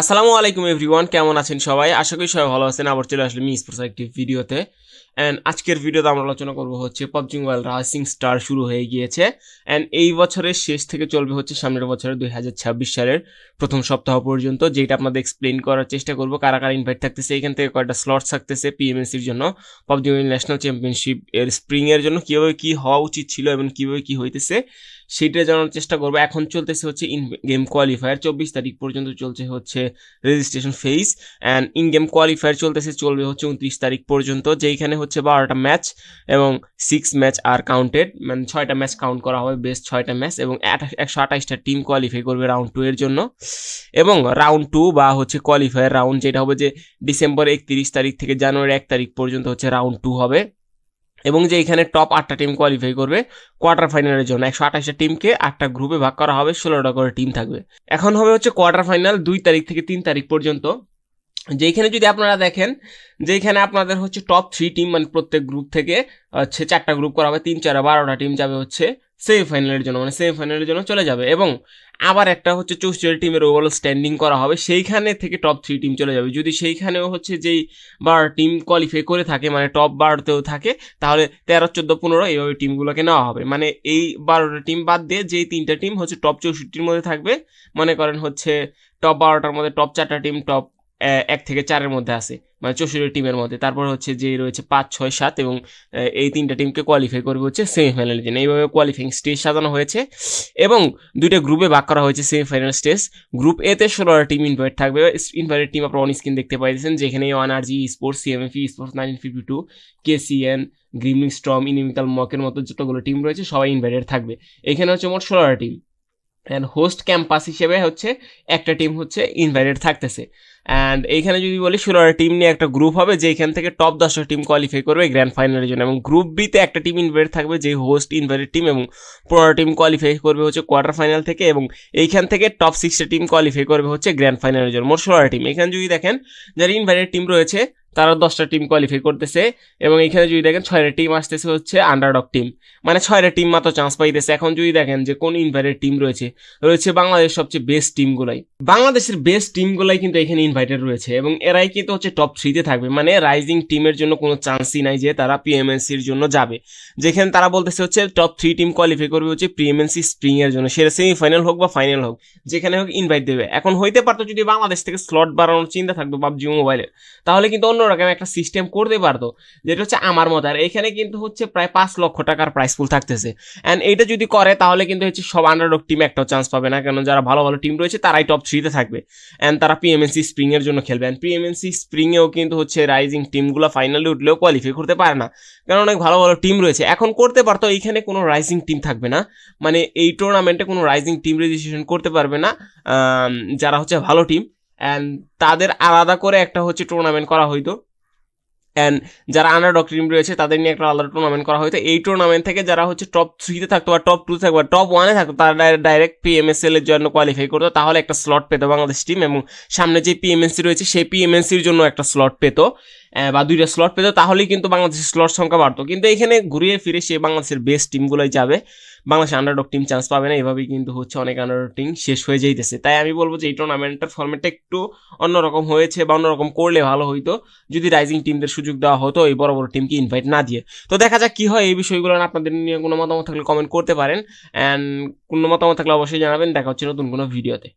আসসালামু আলাইকুম এভরিওয়ান, কেমন আছেন সবাই? আশা করি সবাই ভালো আছেন। আবার চলে আসলে স্পোর্টস একটি ভিডিওতে। অ্যান্ড আজকের ভিডিওতে আমরা আলোচনা করব হচ্ছে পাবজি মোবাইল রাইসিং স্টার শুরু হয়ে গিয়েছে। অ্যান্ড এই বছরের শেষ থেকে চলবে হচ্ছে সামনের বছরের দুই হাজার ছাব্বিশ সালের প্রথম সপ্তাহ পর্যন্ত, যেটা আপনাদের এক্সপ্লেন করার চেষ্টা করব। কারা কারা ইনভাইট থাকতেছে, এখান থেকে কয়েকটা স্লট থাকতেছে পিএমএসির জন্য পাবজি মোবাইল ন্যাশনাল চ্যাম্পিয়নশিপ এর স্প্রিংয়ের জন্য, কীভাবে কী হওয়া উচিত ছিল এবং কীভাবে কী হইতেছে সেটা জানার চেষ্টা করব। এখন চলতেছে হচ্ছে ইন গেম কোয়ালিফায়ার চব্বিশ তারিখ পর্যন্ত চলছে হচ্ছে registration phase and in game qualifier চলতেছে, চলবে হচ্ছে উনত্রিশ তারিখ পর্যন্ত, যেইখানে হচ্ছে বারোটা ম্যাচ এবং সিক্স ম্যাচ আর কাউন্টেড মানে ছয়টা ম্যাচ কাউন্ট করা হবে বেস্ট ছয়টা ম্যাচ এবং একশো আঠাশটা টিম কোয়ালিফাই করবে রাউন্ড টু এর জন্য। এবং রাউন্ড টু বা হচ্ছে কোয়ালিফায়ার রাউন্ড যেটা হবে যে ডিসেম্বর একত্রিশ তারিখ থেকে জানুয়ারি এক তারিখ পর্যন্ত হচ্ছে রাউন্ড টু হবে। এবং যে এখানে টপ আটটা টিম কোয়ালিফাই করবে কোয়ার্টার ফাইনালের জন্য। একশো আঠাশটা টিমকে আটটা গ্রুপে ভাগ করা হবে, ষোলোটা করে টিম থাকবে। এখন হবে হচ্ছে কোয়ার্টার ফাইনাল দুই তারিখ থেকে তিন তারিখ পর্যন্ত। যেখানে যদি আপনারা দেখেন যেখানে আপনাদের হচ্ছে টপ থ্রি টিম মানে প্রত্যেক গ্রুপ থেকে, হচ্ছে চারটা গ্রুপ করা হবে, তিন চার বারোটা টিম যাবে হচ্ছে। সেমিফাইনালের জন্য মানে সেমিফাইনালের জন্য চলে যাবে। এবং আবার একটা হচ্ছে চৌষট্টি টিমের ওভারঅল স্ট্যান্ডিং করা হবে। সেইখানে থেকে টপ থ্রি টিম চলে যাবে। যদি সেইখানেও হচ্ছে যেই বারো টিম কোয়ালিফাই করে থাকে মানে টপ বারোতেও থাকে, তাহলে তেরো, চোদ্দ, পনেরো এইভাবে টিমগুলোকে নেওয়া হবে। মানে এই বারোটা টিম বাদ দিয়ে যেই তিনটা টিম হচ্ছে টপ চৌষট্টির মধ্যে থাকবে, মনে করেন হচ্ছে টপ বারোটার মধ্যে টপ চারটা টিম টপ এক থেকে চারের মধ্যে আছে। মানে চৌষট্টি টিমের মধ্যে। তারপর হচ্ছে যে রয়েছে পাঁচ, ছয়, সাত এবং এই তিনটা টিমকে কোয়ালিফাই করবে হচ্ছে সেমিফাইনালের জন্য। এইভাবে কোয়ালিফাইং স্টেজ সাজানো হয়েছে এবং দুইটা গ্রুপে ভাগ করা হয়েছে সেমিফাইনাল স্টেজ গ্রুপ এতে ষোলোটা টিম ইনভাইট থাকবে। ইনভাইটেড টিম আপনার অন স্ক্রিন দেখতে পাইছেন যেখানে ওয়ান আর জি স্পোর্টস সিএমএফি sports nineteen fifty two KCN গ্রিমিং স্ট্রম ইনিমিকাল মকের মতো যতগুলো টিম রয়েছে সবাই ইনভাইটেড থাকবে। এখানে হচ্ছে মোট ষোলোটা টিম অ্যান্ড হোস্ট ক্যাম্পাস হিসেবে হচ্ছে একটা টিম হচ্ছে ইনভাইটেড থাকতেছে। অ্যান্ড এইখানে যদি বলি, ষোলোটা টিম নিয়ে একটা গ্রুপ হবে যেখান থেকে টপ দশটা টিম কোয়ালিফাই করবে গ্র্যান্ড ফাইনালের জন্য। এবং গ্রুপ বিতে একটা টিম ইনভাইটেড থাকবে, যে হোস্ট ইনভাইটেড টিম এবং পনেরো টিম কোয়ালিফাই করবে হচ্ছে কোয়ার্টার ফাইনাল থেকে এবং এইখান থেকে টপ সিক্সটা টিম কোয়ালিফাই করবে হচ্ছে গ্র্যান্ড ফাইনালের জন্য। মোট ষোলোটা টিম এখানে যদি দেখেন, যারা ইনভাইটেড টিম রয়েছে তারা দশটা টিম কোয়ালিফাই করতেছে এবং এখানে যদি দেখেন ছয়টা টিম আসতেছে হচ্ছে আন্ডারডক টিম মানে ছয়টা টিম মাত্র চান্স পাইতেছে। এখন যদি দেখেন যে কোন ইনভাইটেড টিম রয়েছে রয়েছে বাংলাদেশের সবচেয়ে বেস্ট টিমগুলাই বাংলাদেশের বেস্ট টিমগুলাই কিন্তু এখানে ইনভাইটেড রয়েছে এবং এরাই কিন্তু হচ্ছে টপ থ্রিতে থাকবে। মানে রাইজিং টিমের জন্য কোনো চান্সই নাই যে তারা পিএমএনসির জন্য যাবে। যেখানে তারা বলতেছে হচ্ছে টপ থ্রি টিম কোয়ালিফাই করবে হচ্ছে পিএমএনসি স্প্রিং এর জন্য। সেটা সেমিফাইনাল হোক বা ফাইনাল হোক, যেখানে হোক ইনভাইট দেবে। এখন হইতে পারতো যদি বাংলাদেশ থেকে স্লট বাড়ানোর চিন্তা থাকতো পাবজি মোবাইলের তাহলে কিন্তু অন্যরকম একটা সিস্টেম করতে পারতো, যেটা হচ্ছে আমার মত। আর এখানে কিন্তু হচ্ছে প্রায় পাঁচ লক্ষ টাকার প্রাইস ফুল থাকতেছে। অ্যান্ড এইটা যদি করে, তাহলে কিন্তু হচ্ছে সব আন্ডারডক টিম একটাও চান্স পাবে না। কারণ যারা ভালো ভালো টিম রয়েছে, তারাই টপ থ্রিতে থাকবে। অ্যান্ড তারা পিএমএনসি স্প্রিং এর জন্য খেলবে। অ্যান্ড পিএমএনসি স্প্রিং এও কিন্তু হচ্ছে রাইজিং টিমগুলো ফাইনালে উঠলেও কোয়ালিফাই করতে পারে না। কারণ অনেক ভালো ভালো টিম রয়েছে। এখন করতে পারতো, এইখানে কোনো রাইজিং টিম থাকবে না। মানে এই টুর্নামেন্টে কোনো রাইজিং টিম রেজিস্ট্রেশন করতে পারবে না যারা হচ্ছে ভালো টিম অ্যান্ড তাদের আলাদা করে একটা হচ্ছে টুর্নামেন্ট করা হইতো। অ্যান্ড যারা আন্ডারডগ টিম রয়েছে, তাদের নিয়ে একটা আলাদা টুর্নামেন্ট করা হয়তো এই টুর্নামেন্ট থেকে যারা হচ্ছে টপ থ্রিতে থাকতো বা টপ টু থাকতো বা টপ ওয়ানে থাকতো, তারা ডাইরেক্ট পিএমএসএল এর জন্য কোয়ালিফাই করতো। তাহলে একটা স্লট পেতো বাংলাদেশ টিম এবং সামনে যে পিএমএনসি রয়েছে, সেই পিএমএনসির জন্য একটা স্লট পেতো। বা দুইটা স্লট পেতো, তাহলেই কিন্তু বাংলাদেশের স্লট সংখ্যা বাড়তো। কিন্তু এখানে ঘুরিয়ে ফিরে সে বাংলাদেশের বেস্ট টিমগুলোই যাবে। বাংলাদেশ আন্ডারডগ টিম চান্স পাবে না, এভাবেই কিন্তু হচ্ছে অনেক আন্ডারডগ টিম শেষ হয়ে যাইতেছে। তাই আমি বলব যে এই টুর্নামেন্টটার ফর্মেটটা একটু অন্যরকম হয়েছে বা অন্যরকম করলে ভালো হইতো, যদি রাইজিং টিমদের সুযোগ দেওয়া হতো, এই বড় বড় টিমকে ইনভাইট না দিয়ে। তো দেখা যাক কী হয়, এই বিষয়গুলো আপনাদের নিয়ে কোনো মতামত থাকলে কমেন্ট করতে পারেন। অ্যান্ড কোনো মতামত থাকলে অবশ্যই জানাবেন। দেখা হচ্ছে নতুন কোনো ভিডিওতে